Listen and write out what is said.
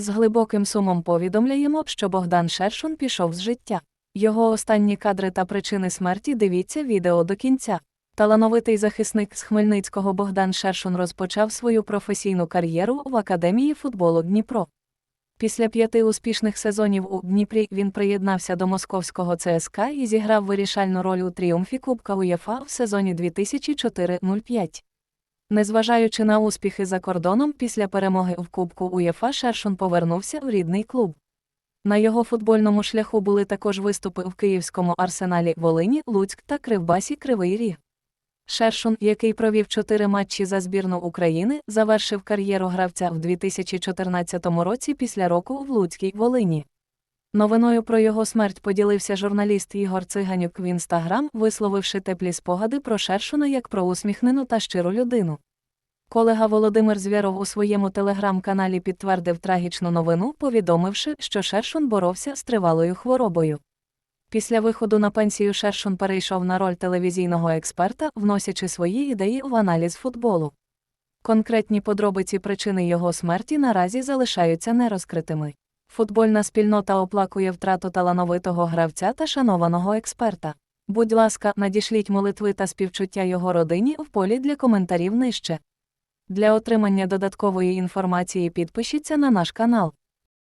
З глибоким сумом повідомляємо, що Богдан Шершун пішов з життя. Його останні кадри та причини смерті дивіться відео до кінця. Талановитий захисник з Хмельницького Богдан Шершун розпочав свою професійну кар'єру в Академії футболу Дніпро. Після п'яти успішних сезонів у Дніпрі він приєднався до московського ЦСКА і зіграв вирішальну роль у тріумфі Кубка УЄФА в сезоні 2004-05. Незважаючи на успіхи за кордоном, після перемоги в Кубку УЄФА Шершун повернувся в рідний клуб. На його футбольному шляху були також виступи в Київському арсеналі Волині, Луцьк та Кривбасі Кривий Ріг. Шершун, який провів чотири матчі за збірну України, завершив кар'єру гравця в 2014 році після року в Луцькій Волині. Новиною про його смерть поділився журналіст Ігор Циганюк в інстаграм, висловивши теплі спогади про Шершуна як про усміхнену та щиру людину. Колега Володимир Звяров у своєму телеграм-каналі підтвердив трагічну новину, повідомивши, що Шершун боровся з тривалою хворобою. Після виходу на пенсію Шершун перейшов на роль телевізійного експерта, вносячи свої ідеї в аналіз футболу. Конкретні подробиці причини його смерті наразі залишаються нерозкритими. Футбольна спільнота оплакує втрату талановитого гравця та шанованого експерта. Будь ласка, надішліть молитви та співчуття його родині в полі для коментарів нижче. Для отримання додаткової інформації підпишіться на наш канал.